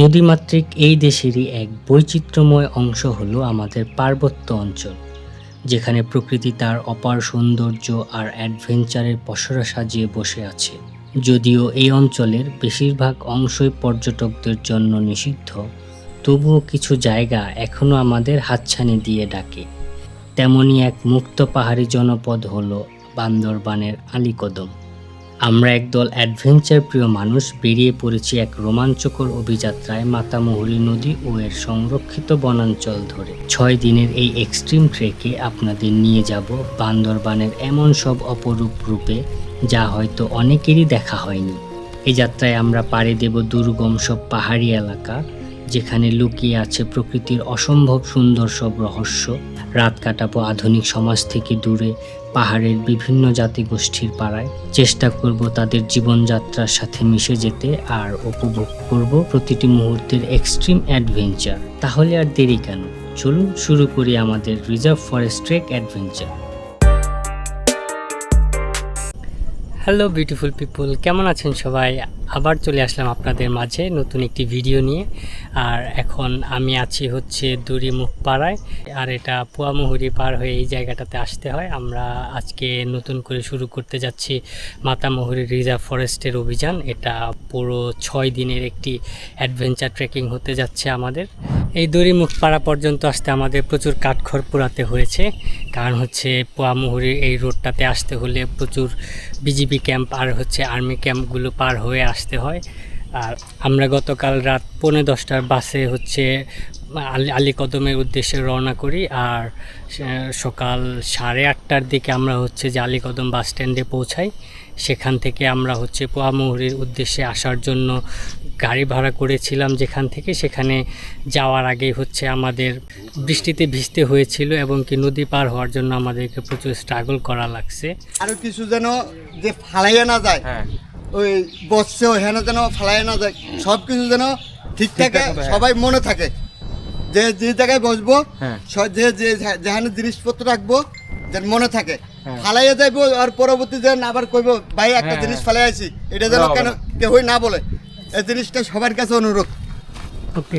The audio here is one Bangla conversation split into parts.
নদীমাতৃক এই দেশেরই এক বৈচিত্র্যময় অংশ হলো আমাদের পার্বত্য অঞ্চল, যেখানে প্রকৃতি তার অপার সৌন্দর্য আর অ্যাডভেঞ্চারের পসরা সাজিয়ে বসে আছে। যদিও এই অঞ্চলের বেশিরভাগ অংশই পর্যটকদের জন্য নিষিদ্ধ, তবুও কিছু জায়গা এখনও আমাদের হাতছানি দিয়ে ডাকে। তেমনই এক মুক্ত পাহাড়ি জনপদ হল বান্দরবানের আলীকদম। আমরা একদল অ্যাডভেঞ্চার প্রিয় মানুষ বেরিয়ে পড়েছি এক রোমাঞ্চকর অভিযাত্রায় মাতামুহুরী নদী ও এর সংরক্ষিত বনাঞ্চল ধরে। ছয় দিনের এই এক্সট্রিম ট্রেকে আপনাদের নিয়ে যাব বান্দরবানের এমন সব অপরূপ রূপে যা হয়তো অনেকেরই দেখা হয়নি। এই যাত্রায় আমরা পাড়ি দেব দুর্গম সব পাহাড়ি এলাকা, যেখানে লুকিয়ে আছে প্রকৃতির অসম্ভব সুন্দর সব রহস্য। রাত কাটাবো আধুনিক সমাজ থেকে দূরে পাহাড়ের বিভিন্ন জাতিগোষ্ঠীর পাড়ায়। চেষ্টা করব তাদের জীবনযাত্রার সাথে মিশে যেতে আর উপভোগ করব প্রতিটি মুহূর্তের এক্সট্রিম অ্যাডভেঞ্চার। তাহলে আর দেরি কেন? চলুন শুরু করি আমাদের reserve forest trek adventure. Hello beautiful people কেমন আছেন সবাই? আবার চলে আসলাম আপনাদের মাঝে নতুন একটি ভিডিও নিয়ে। আর এখন আমি আছি হচ্ছে দুরি মুখপাড়ায় আর এটা পোয়ামুহুরি পার হয়ে এই জায়গাটাতে আসতে হয়। আমরা আজকে নতুন করে শুরু করতে যাচ্ছি মাতামুহুরি রিজার্ভ ফরেস্টের অভিযান। এটা পুরো ছয় দিনের একটি অ্যাডভেঞ্চার ট্রেকিং হতে যাচ্ছে আমাদের। এই দড়ি মুখপাড়া পর্যন্ত আসতে আমাদের প্রচুর কাঠখড় পোড়াতে হয়েছে। কারণ হচ্ছে পোয়ামুহুরির এই রোডটাতে আসতে হলে প্রচুর বিজিবি ক্যাম্প আর হচ্ছে আর্মি ক্যাম্পগুলো পার হয়ে আসতে হয়। আর আমরা গতকাল রাত পৌনে দশটার বাসে হচ্ছে আলি আলীকদমের উদ্দেশ্যে রওনা করি। আর সকাল সাড়ে আটটার দিকে আমরা হচ্ছে যে আলীকদম বাস স্ট্যান্ডে পৌঁছাই। সেখান থেকে আমরা হচ্ছে পোয়ামুহুরির উদ্দেশ্যে আসার জন্য গাড়ি ভাড়া করেছিলাম যেখান থেকে সেখানে যাওয়ার আগে হচ্ছে আমাদের বৃষ্টিতে ভিজতে হয়েছিল এবং কি নদী পার হওয়ার জন্য আমাদেরকে প্রচুর স্ট্রাগল করা লাগছে আরও কিছু যেন যে ফালাইয়া না যায় হ্যাঁ ওই বসছে ওখানে যেন ফালাইয়া না যায় সব কিছু যেন ঠিক থাকে হ্যাঁ। সবাই মনে থাকে যে যে জায়গায় বসবো হ্যাঁ। যে যে যেখানে জিনিসপত্র রাখব যেন মনে থাকে। ফালাইয়া যাইবো আর পরবর্তী যেন আবার কইবো ভাই একটা জিনিস। ফালাই আছি এটা যেন কেন। কেউই না বলে এই জিনিসটা সবার কাছে অনুরোধ। ওকে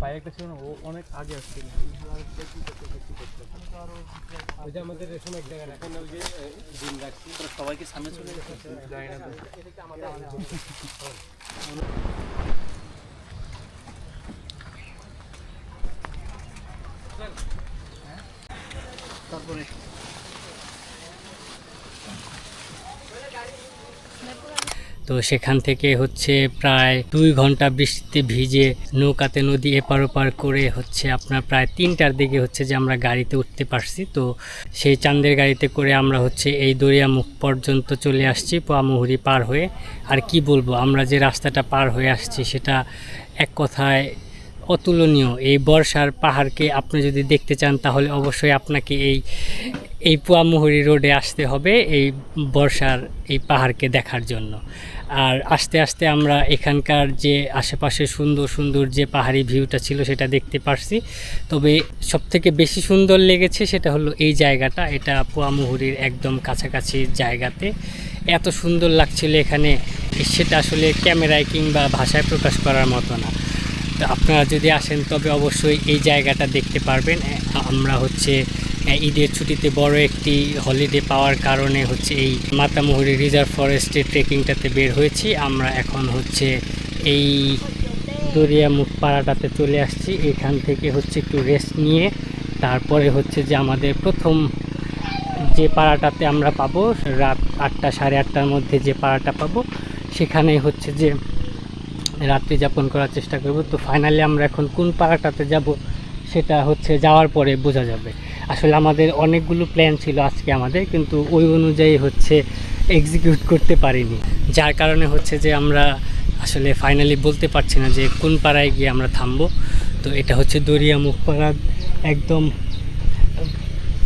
পায়ে একটা ছিল না ও অনেক আগে আসছিল। ওই যে আমাদের রেশন এক জায়গায় এখন ওই যে দিন রাখছি। সবাইকে সামনে চলে গেছে তো সেখান থেকে হচ্ছে প্রায় দুই ঘণ্টা বৃষ্টিতে ভিজে নৌকাতে নদী এপার ওপার করে হচ্ছে আপনার প্রায় তিনটার দিকে হচ্ছে যে আমরা গাড়িতে উঠতে পারছি। তো সেই চাঁদের গাড়িতে করে আমরা হচ্ছে এই দরিয়া মুখ পর্যন্ত চলে আসছি পোয়ামুহুরি পার হয়ে। আর কি বলব, আমরা যে রাস্তাটা পার হয়ে আসছি সেটা এক কথায় অতুলনীয়। এই বর্ষার পাহাড়কে আপনি যদি দেখতে চান তাহলে অবশ্যই আপনাকে এই এই পুয়ামুহুরি রোডে আসতে হবে এই বর্ষার এই পাহাড়কে দেখার জন্য। আর আস্তে আস্তে আমরা এখানকার যে আশেপাশে সুন্দর সুন্দর যে পাহাড়ি ভিউটা ছিল সেটা দেখতে পারছি। তবে সবথেকে বেশি সুন্দর লেগেছে সেটা হলো এই জায়গাটা। এটা পুয়ামুহুরির একদম কাছাকাছি জায়গাতে। এত সুন্দর লাগছিল এখানে। সেটা আসলে ক্যামেরায় কিংবা ভাষায় প্রকাশ করার মতো না। তো আপনারা যদি আসেন তবে অবশ্যই এই জায়গাটা দেখতে পারবেন। আমরা হচ্ছে ঈদের ছুটিতে বড় একটি হলিডে পাওয়ার কারণে হচ্ছে এই মাতামুহুরি রিজার্ভ ফরেস্টের ট্রেকিংটাতে বের হয়েছি। আমরা এখন হচ্ছে এই দরিয়ামুখ পাড়াটাতে চলে আসছি। এখান থেকে হচ্ছে একটু রেস্ট নিয়ে তারপরে হচ্ছে যে আমাদের প্রথম যে পাড়াটাতে আমরা পাবো, রাত আটটা সাড়ে আটটার মধ্যে যে পাড়াটা পাবো সেখানে হচ্ছে যে রাত্রি যাপন করার চেষ্টা করব। তো ফাইনালি আমরা এখন কোন পাড়াটাতে যাব, সেটা হচ্ছে যাওয়ার পরে বোঝা যাবে। আসলে আমাদের অনেকগুলো প্ল্যান ছিল আজকে আমাদের, কিন্তু ওই অনুযায়ী হচ্ছে এক্সিকিউট করতে পারিনি। যার কারণে হচ্ছে যে আমরা আসলে ফাইনালি বলতে পারছি না যে কোন পাড়ায় গিয়ে আমরা থামবো। তো এটা হচ্ছে দরিয়ামুখ পাড়া একদম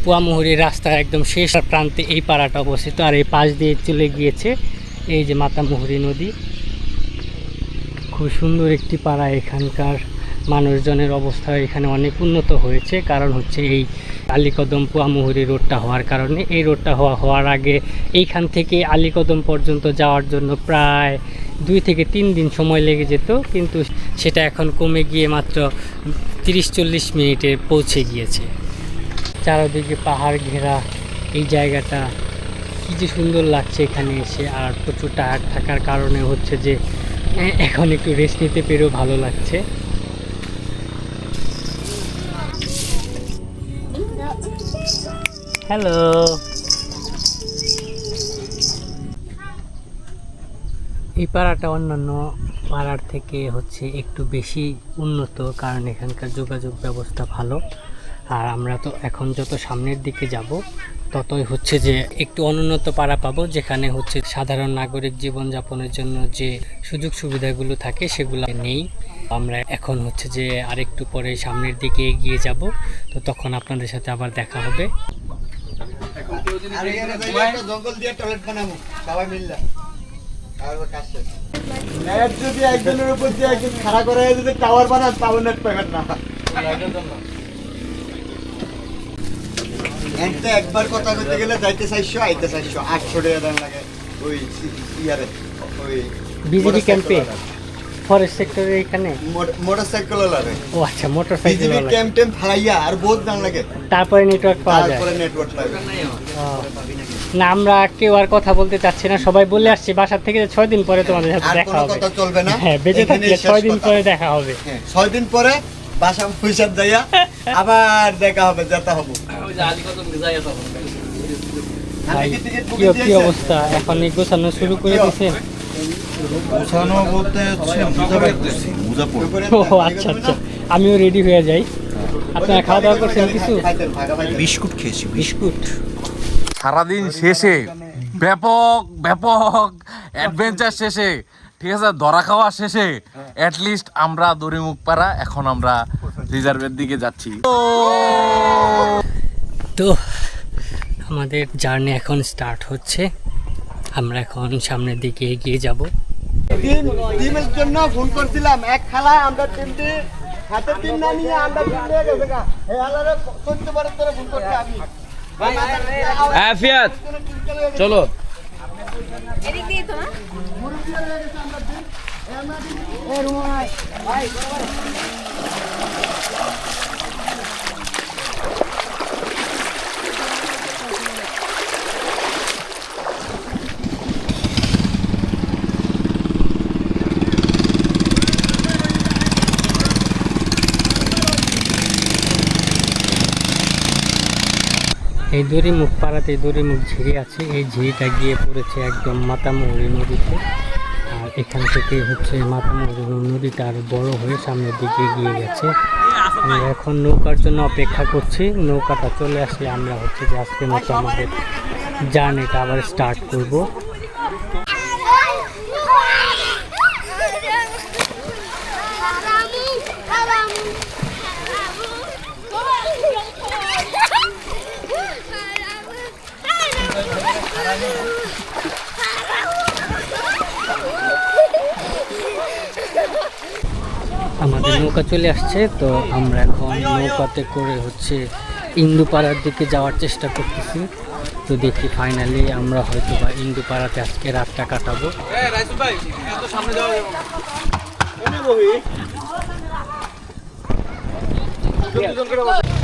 পোয়ামুহুরি রাস্তার একদম শেষ প্রান্তে এই পাড়াটা অবস্থিত। আর এই পাশ দিয়ে চলে গিয়েছে এই যে মাতামুহুরি নদী। খুব সুন্দর একটি পাড়া এখানকার মানুষজনের অবস্থা এখানে অনেক উন্নত হয়েছে। কারণ হচ্ছে এই আলীকদম পোয়ামুহুরি রোডটা হওয়ার কারণে। এই রোডটা হওয়া হওয়ার আগে এইখান থেকে আলীকদম পর্যন্ত যাওয়ার জন্য প্রায় দুই থেকে তিন দিন সময় লেগে যেত। কিন্তু সেটা এখন কমে গিয়ে মাত্র তিরিশ চল্লিশ মিনিটে পৌঁছে গিয়েছে। চারদিকে পাহাড় ঘেরা এই জায়গাটা কী যে সুন্দর লাগছে এখানে এসে। আর প্রচুর টায়ার্ড থাকার কারণে হচ্ছে যে এখন একটু রেস্ট নিতে পেরেও ভালো লাগছে। হ্যালো এই পাড়াটা অন্যান্য পাড়ার থেকে হচ্ছে একটু বেশি উন্নত, কারণ এখানকার যোগাযোগ ব্যবস্থা ভালো। আর আমরা তো এখন যত সামনের দিকে যাব, ততই হচ্ছে যে একটু অনুন্নত পাড়া পাবো, যেখানে হচ্ছে সাধারণ নাগরিক জীবনযাপনের জন্য যে সুযোগ সুবিধাগুলো থাকে সেগুলো নেই। আমরা এখন হচ্ছে যে আরেকটু পরে সামনের দিকে এগিয়ে যাব, তো তখন আপনাদের সাথে আবার দেখা হবে আর এখানে যাইলে একটা জঙ্গল দিয়ে টয়লেট বানাবো। সবাই মিললে। আর ওর কাজ শেষ। নেট যদি একজনের উপর দিয়ে একজন খাড়া করে যদি টাওয়ার বানান তাও নেট পাবেন না। একবার কথা কইতে গেলে যাইতে চাইছো আইতে চাইছো আটশো টাকা দাম লাগে। ওই ইয়ারে ওই বিজেপি ক্যাম্পে ফরেস্ট সেক্টরের এখানে? মোটর সাইকেল লাগে ও আচ্ছা মোটর সাইকেল বিজেপি ক্যাম্প টেম্প ফালাইয়া আর বহুত দাম লাগে। তারপরে নেটওয়ার্ক পাওয়া যায়। তারপরে নেটওয়ার্ক ও। না আমরা কেউ আর কথা বলতে চাচ্ছি না সবাই বলে আসছি বাসার থেকে ছয় দিন পরে তোমাদের সাথে দেখা হবে। কথা চলবে না। হ্যাঁ বেঁচে থাকলে ছয় দিন পরে দেখা হবে। হ্যাঁ, ছয় দিন পরে বাসা পয়সা যাইয়া আবার দেখা হবে যেতে হবে। কি অবস্থা? এখন গোছানো শুরু করে দিছে। বলতে হচ্ছে ও আচ্ছা আচ্ছা। আমিও রেডি হয়ে যাই। আপনারা খাওয়া দাওয়া করছেন কিছু। বিস্কুট খেয়েছি বিস্কুট। সারাদিন শেষে ব্যাপক ব্যাপক অ্যাডভেঞ্চার শেষে ঠিক আছে? ধরা খাওয়া শেষে অ্যাটলিস্ট আমরা দড়িমুখ পাড়া এখন আমরা রিজার্ভের দিকে যাচ্ছি। তো আমাদের জার্নি এখন স্টার্ট হচ্ছে। আমরা এখন সামনের দিকে এগিয়ে যাব। ডিম ডিমের জন্য ফোন করছিলাম। এক খালা আমরা টিমটি হাতে ডিম না নিয়ে আমরা ডিম নিয়ে গেছে গা। এই আলারে ফোন করছি আমি। আফিয়াত চলো। এদিক দিয়ে তো না এই দড়িমুখ পাড়াতে এই দড়িমুখ ঝিরি আছে। এই ঝিড়িটা গিয়ে পড়েছে একদম মাতামুহুরি নদীতে। আর এখান থেকে হচ্ছে মাতামুহুরি নদীটা আর বড় হয়ে সামনের দিকে গিয়ে গেছে। আমরা এখন নৌকার জন্য অপেক্ষা করছি। নৌকাটা চলে আসলে আমরা হচ্ছে যে আজকের মতো আমাদের জার্নিটা আবার স্টার্ট করব। আমাদের নৌকা চলে আসছে তো আমরা এখন নৌকাতে করে হচ্ছে ইন্দুপাড়ার দিকে যাওয়ার চেষ্টা করতেছি। তো দেখি ফাইনালি আমরা হয়তো বা ইন্দুপাড়াতে আজকে রাতটা কাটাবো। বিসমিল্লাহ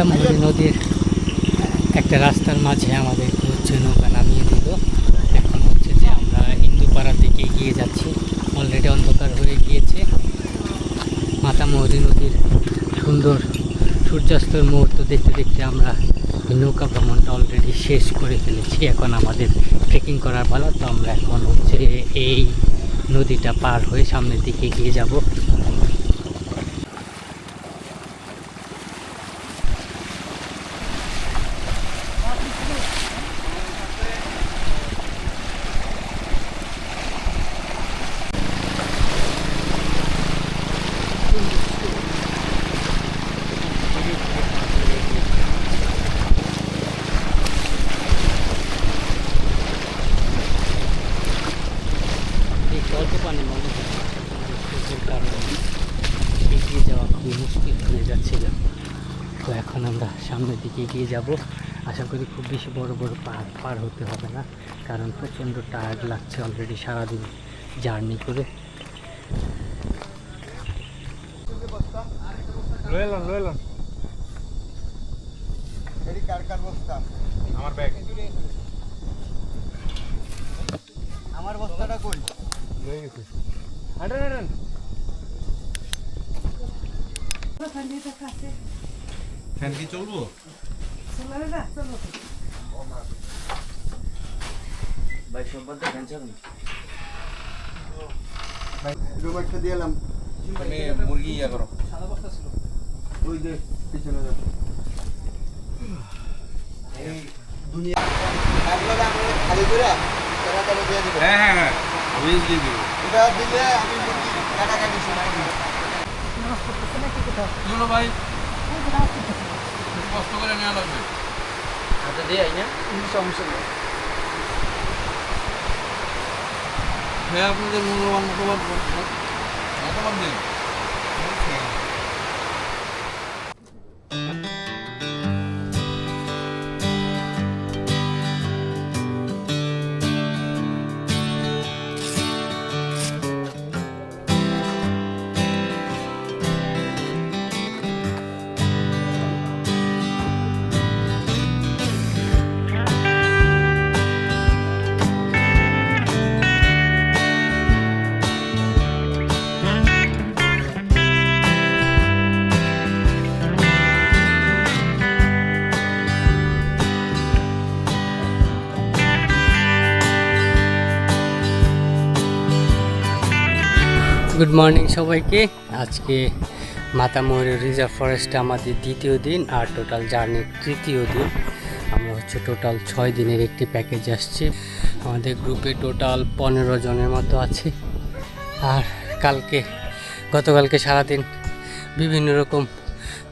মাতামুহুরী নদীর একটা রাস্তার মাঝে আমাদের হচ্ছে নৌকা নামিয়ে দিল। এখন হচ্ছে যে আমরা ইন্দুপাড়া থেকে এগিয়ে যাচ্ছি। অলরেডি অন্ধকার হয়ে গিয়েছে। মাতামুহুরী নদীর সুন্দর সূর্যাস্তের মুহূর্ত দেখতে দেখতে আমরা নৌকা ভ্রমণটা অলরেডি শেষ করে ফেলেছি। এখন আমাদের ট্রেকিং করার পালা, তো আমরা এখন হচ্ছে এই নদীটা পার হয়ে সামনের দিকে এগিয়ে যাব এই অল্প পানি মনে হচ্ছে স্রোতের কারণে এগিয়ে যাওয়া খুবই মুশকিল হয়ে যাচ্ছিল তো এখন আমরা সামনের দিকে এগিয়ে যাব। আশা করি খুব বেশি বড় বড় পাহাড় পার হতে হবে না কারণ প্রচণ্ড টায়ার্ড লাগছে অলরেডি সারাদিন জার্নি করে। এটি কার কার বস্তা? আমার ব্যাগ আমার বস্তাটা কই? ফ্যান কি চলবো? একটা দিয়ে এলাম তুমি মুরগি ইয়া করো ওই যে পিছনে যাবে দুনিয়া আমি খালি করে দিয়ে দেবো হ্যাঁ হ্যাঁ হ্যাঁ অবভিয়াসলি দিব এটা দিলে আমি মুরগি শোনাই ভাই কষ্ট করে নেওয়া লাগবে সমস্যা নেই হ্যাঁ আপনাদের মূল্যবান মতামত মতামত দিন গুড মর্নিং সবাইকে। আজকে মাতামুহুরী রিজার্ভ ফরেস্টে আমাদের দ্বিতীয় দিন আর টোটাল জার্নির তৃতীয় দিন। আমরা হচ্ছে টোটাল ছয় দিনের একটি প্যাকেজ আসছে। আমাদের গ্রুপে টোটাল পনেরো জনের মতো আছে। আর কালকে, গতকালকে সারাদিন বিভিন্ন রকম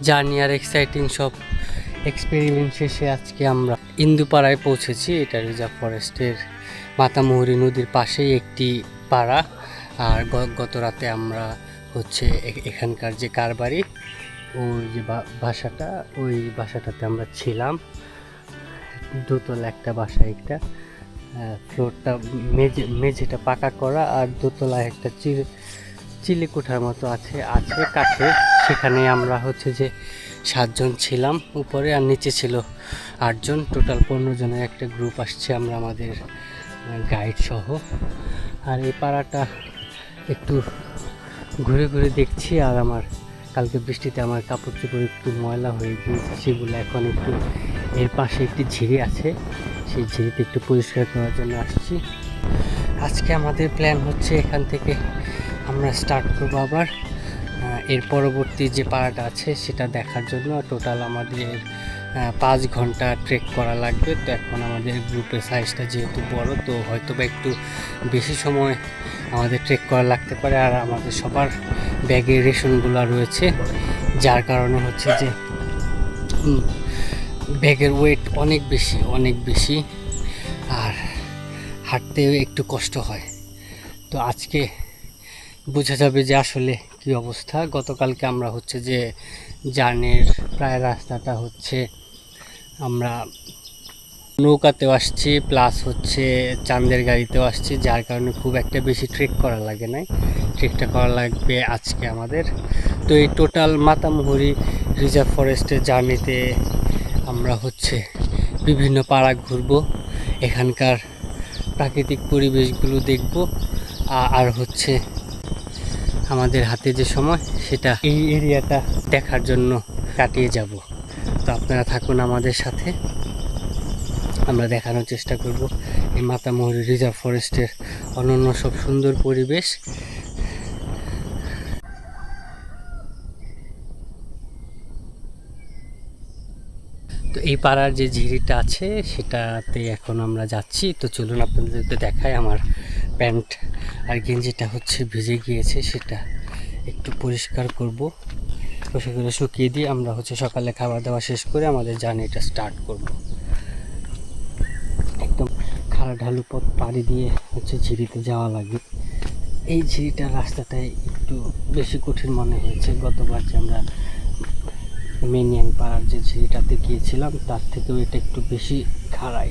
জার্নি আর এক্সাইটিং সব এক্সপেরিমেন্ট শেষে আজকে আমরা ইন্দুপাড়ায় পৌঁছেছি। এটা রিজার্ভ ফরেস্টের মাতামুহুরী নদীর পাশেই একটি পাড়া। আর গত রাতে আমরা হচ্ছে এখানকার যে কারবারি, ওই যে বাসাটা, ওই বাসাটাতে আমরা ছিলাম। দোতলা একটা বাসা একটা ফ্লোরটা মেঝে, মেঝেটা পাকা করা আর দোতলায় একটা চিল চিলি কোঠার মতো আছে আছে কাছে সেখানে আমরা হচ্ছে যে সাতজন ছিলাম উপরে আর নিচে ছিল আটজন। টোটাল পনেরো জনের একটা গ্রুপ আসছে আমরা আমাদের গাইড সহ। আর এই পাড়াটা একটু ঘুরে ঘুরে দেখছি আর আমার কালকে বৃষ্টিতে আমার কাপড় চোপড় একটু ময়লা হয়ে গিয়েছে সেগুলো এখন একটু এর পাশে একটি ঝিরি আছে। সেই ঝিরিতে একটু পরিষ্কার করার জন্য আসছি। আজকে আমাদের প্ল্যান হচ্ছে এখান থেকে আমরা স্টার্ট করব আবার। এর পরবর্তী যে পাড়াটা আছে সেটা দেখার জন্য টোটাল আমাদের পাঁচ ঘণ্টা ট্রেক করা লাগবে। তো এখন আমাদের গ্রুপের সাইজটা যেহেতু বড়, তো হয়তো বা একটু বেশি সময় আমাদের ট্রেক করা লাগতে পারে। আর আমাদের সবার ব্যাগের রেশনগুলো রয়েছে, যার কারণে হচ্ছে যে ব্যাগের ওয়েট অনেক বেশি অনেক বেশি, আর হাঁটতেও একটু কষ্ট হয়। তো আজকে বোঝা যাবে যে আসলে কি অবস্থা। গতকালকে আমরা হচ্ছে যে জার্নির প্রায় রাস্তাটা হচ্ছে আমরা নৌকাতেও আসছি প্লাস হচ্ছে চাঁদের গাড়িতেও আসছি, যার কারণে খুব একটা বেশি ট্রেক করা লাগে নাই। ট্রেকটা করা লাগবে আজকে আমাদের। তো এই টোটাল মাতামুহুরি রিজার্ভ ফরেস্টের জার্নিতে আমরা হচ্ছে বিভিন্ন পাড়া ঘুরবো, এখানকার প্রাকৃতিক পরিবেশগুলো দেখব আর হচ্ছে আমাদের হাতে যে সময়, সেটা এই এরিয়াটা দেখার জন্য কাটিয়ে যাব। তো আপনারা থাকুন আমাদের সাথে। আমরা দেখানোর চেষ্টা করব। এই মাতামুহুরি রিজার্ভ ফরেস্টের অনন্য সব সুন্দর পরিবেশ। তো এই পাড়ার যে ঝিরিটা আছে, সেটাতে এখন আমরা যাচ্ছি। তো চলুন আপনাদেরকে দেখায় আমার প্যান্ট আর গেঞ্জিটা হচ্ছে ভিজে গিয়েছে, সেটা একটু পরিষ্কার করব। পরিষ্কার করে শুকিয়ে দিয়ে আমরা হচ্ছে সকালে খাওয়া দাওয়া শেষ করে আমাদের জার্নিটা স্টার্ট করব। একদম খাড়া ঢালু পথ পাড়ি দিয়ে হচ্ছে ঝিরিতে যাওয়া লাগে। এই ঝিরিটার রাস্তাটাই একটু বেশি কঠিন মনে হয়েছে। গতবার যে আমরা মেনিয়ান পাড়ার যে ঝিরিটাতে গিয়েছিলাম, তার থেকেও এটা একটু বেশি খাড়াই।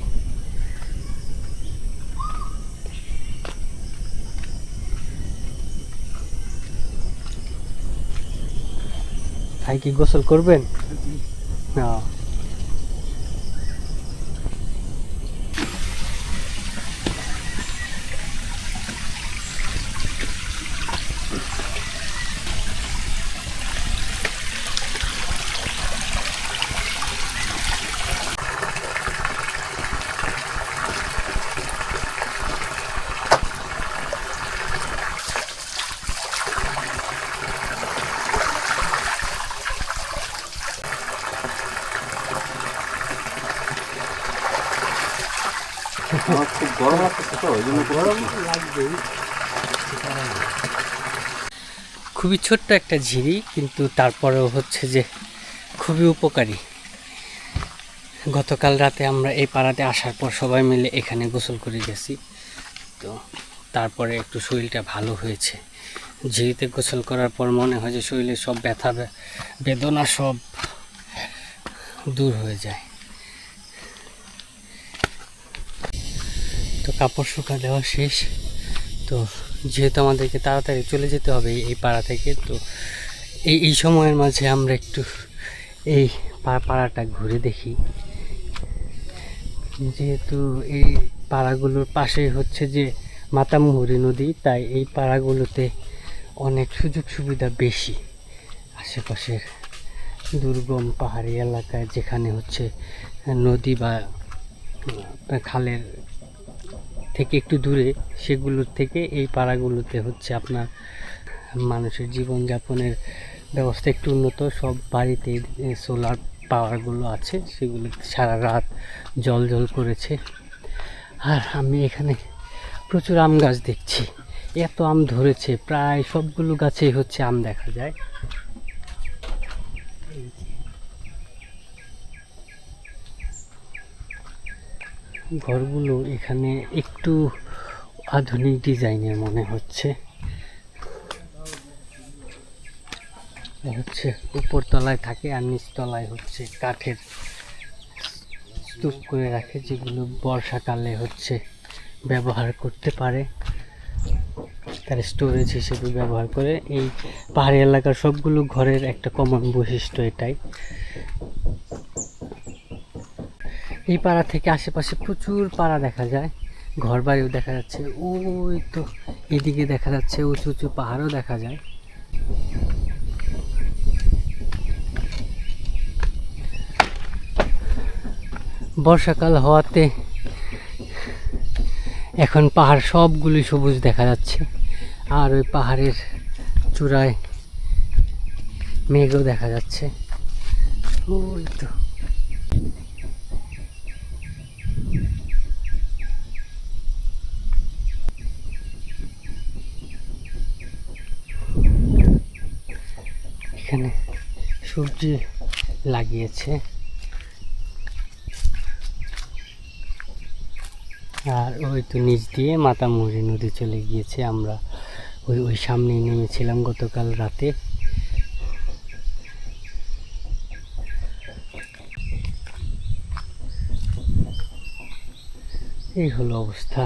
ভাই কি গোসল করবেন? না খুব গরম লাগতেছে তো ওই জন্য গরম খুবই ছোট্ট একটা ঝিরি, কিন্তু তারপরেও হচ্ছে যে খুবই উপকারী। গতকাল রাতে আমরা এই পাড়াতে আসার পর সবাই মিলে এখানে গোসল করে গেছি। তো তারপরে একটু শরীরটা ভালো হয়েছে। ঝিরিতে গোসল করার পর মনে হয় যে শরীরে সব ব্যথা বেদনা সব দূর হয়ে যায়। তো কাপড় শুকা দেওয়া শেষ। তো যেহেতু আমাদেরকে তাড়াতাড়ি চলে যেতে হবে এই- পাড়া থেকে, তো এই এই সময়ের মাঝে আমরা একটু এই পাড়াটা ঘুরে দেখি। যেহেতু এই পাড়াগুলোর পাশেই হচ্ছে যে মাতামুহুরি নদী, তাই এই পাড়াগুলোতে অনেক সুযোগ সুবিধা বেশি। আশেপাশের দুর্গম পাহাড়ি এলাকায় যেখানে হচ্ছে নদী বা খালের থেকে একটু দূরে, সেগুলোর থেকে এই পাড়াগুলোতে হচ্ছে আপনার মানুষের জীবনযাপনের ব্যবস্থা একটু উন্নত। সব বাড়িতে সোলার পাওয়ারগুলো আছে, সেগুলো সারা রাত জল জল করেছে। আর আমি এখানে প্রচুর আম গাছ দেখছি। এত আম ধরেছে, প্রায় সবগুলো গাছেই হচ্ছে আম দেখা যায়। ঘরগুলো এখানে একটু আধুনিক ডিজাইনের মনে হচ্ছে। হচ্ছে উপর তলায় থাকে আর নিচ তলায় হচ্ছে কাঠের স্তূপ করে রাখে, যেগুলো বর্ষাকালে হচ্ছে ব্যবহার করতে পারে। তার স্টোরেজ হিসেবে ব্যবহার করে। এই পাহাড়ি এলাকার সবগুলো ঘরের একটা কমন বৈশিষ্ট্য এটাই। এই পাড়া থেকে আশেপাশে প্রচুর পাড়া দেখা যায় ঘর বাড়িও দেখা যাচ্ছে। ওই তো এদিকে দেখা যাচ্ছে, উঁচু উঁচু পাহাড়ও দেখা যায়। বর্ষাকাল হওয়াতে এখন পাহাড় সবগুলি সবুজ দেখা যাচ্ছে, আর ওই পাহাড়ের চূড়ায় মেঘও দেখা যাচ্ছে। ওই তো এখানে সবজি লাগিয়েছে। আর ওই তো নিচ দিয়ে মাতামুহুরি নদী চলে গিয়েছে। আমরা ওই ওই সামনে নেমেছিলাম গতকাল রাতে। এই হলো অবস্থা।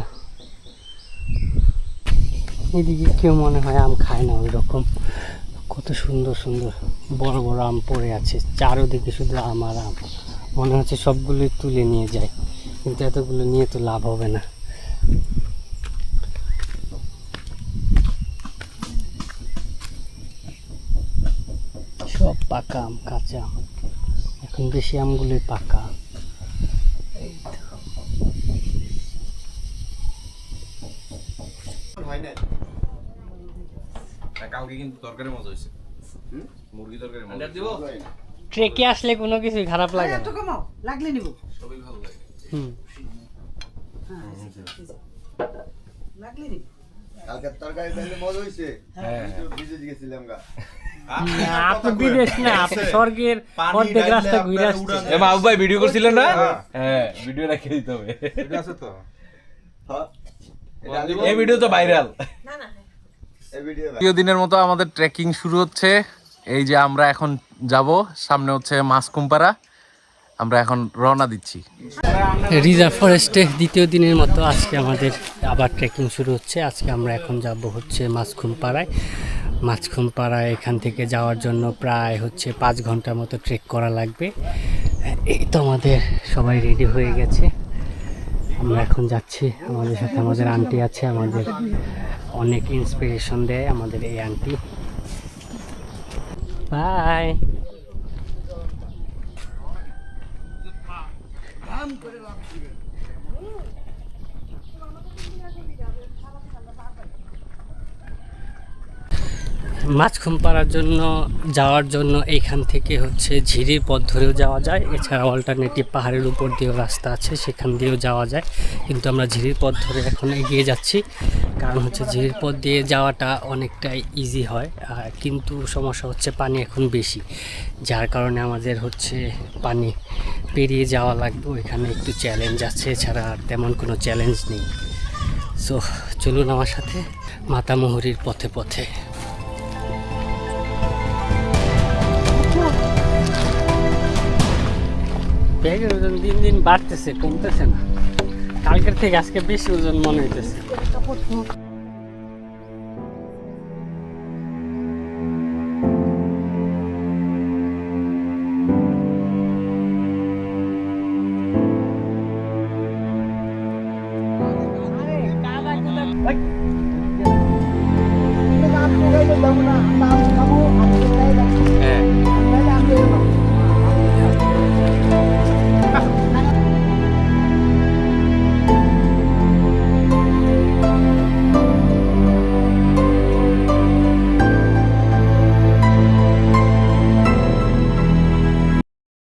এদিকে কেউ মনে হয় আম খায় না ওই রকম কত সুন্দর সুন্দর বড় বড় আম পড়ে আছে। চারোদিকে শুধু আম আর আম। মনে হচ্ছে সবগুলোই তুলে নিয়ে যায়। কিন্তু এতগুলো নিয়ে তো লাভ হবে না। সব পাকা আম, কাঁচা আম। এখন বেশি আমগুলোই পাকা হয় না কিন্তু তরকারি মজা হয়েছে মুরগি তরকারি মজা দিব? ট্রেকে আসলে কোনো কিছু খারাপ লাগে না। কমাও লাগলে নিব। সবই ভালো লাগে। হুম। লাগলে নিব। কালকে তরকারি তাহলে মজা হইছে? হ্যাঁ। ভিজে গেছিলাম গা। আপনি বিদেশ না আপনি স্বর্গের অর্ধেক রাস্তা ঘুরে আসছে এ মা ভাই ভিডিও করছিলেন না? হ্যাঁ। ভিডিও রেখে দিতে হবে। হ্যাঁ এই ভিডিও তো ভাইরাল না না দ্বিতীয় দিনের মতো আমাদের ট্রেকিং শুরু হচ্ছে। এই যে আমরা এখন যাব, সামনে হচ্ছে মাসকুমপাড়া আমরা এখন রওনা দিচ্ছি। রিজার্ভ ফরেস্টে দ্বিতীয় দিনের মতো আজকে আমাদের আবার ট্রেকিং শুরু হচ্ছে। আজকে আমরা এখন যাব হচ্ছে মাছখুম পাড়ায় মাছখুম পাড়ায় এখান থেকে যাওয়ার জন্য প্রায় হচ্ছে পাঁচ ঘণ্টার মতো ট্রেক করা লাগবে। এই তো আমাদের সবাই রেডি হয়ে গেছে। আমরা এখন যাচ্ছি। আমাদের সাথে আমাদের আন্টি আছে, আমাদের অনেক ইন্সপিরেশন দেয় আমাদের এই আন্টি বাই মাছ পাড়ার জন্য, যাওয়ার জন্য এইখান থেকে হচ্ছে ঝিরির পথ ধরেও যাওয়া যায়। এছাড়া অল্টারনেটিভ পাহাড়ের উপর দিয়েও রাস্তা আছে, সেখান দিয়েও যাওয়া যায়। কিন্তু আমরা ঝিরির পথ ধরে এখন এগিয়ে যাচ্ছি। কারণ হচ্ছে ঝিরির পথ দিয়ে যাওয়াটা অনেকটাই ইজি হয় কিন্তু সমস্যা হচ্ছে পানি এখন বেশি। যার কারণে আমাদের হচ্ছে পানি পেরিয়ে যাওয়া লাগবে। ওইখানে একটু চ্যালেঞ্জ আছে, এছাড়া তেমন কোনো চ্যালেঞ্জ নেই। সো চলুন আমার সাথে মাতামুহুরির পথে পথে। ব্যাগের ওজন দিন দিন বাড়তেছে কমতেছে না। কালকের থেকে আজকে বেশি ওজন মনে হইতেছে।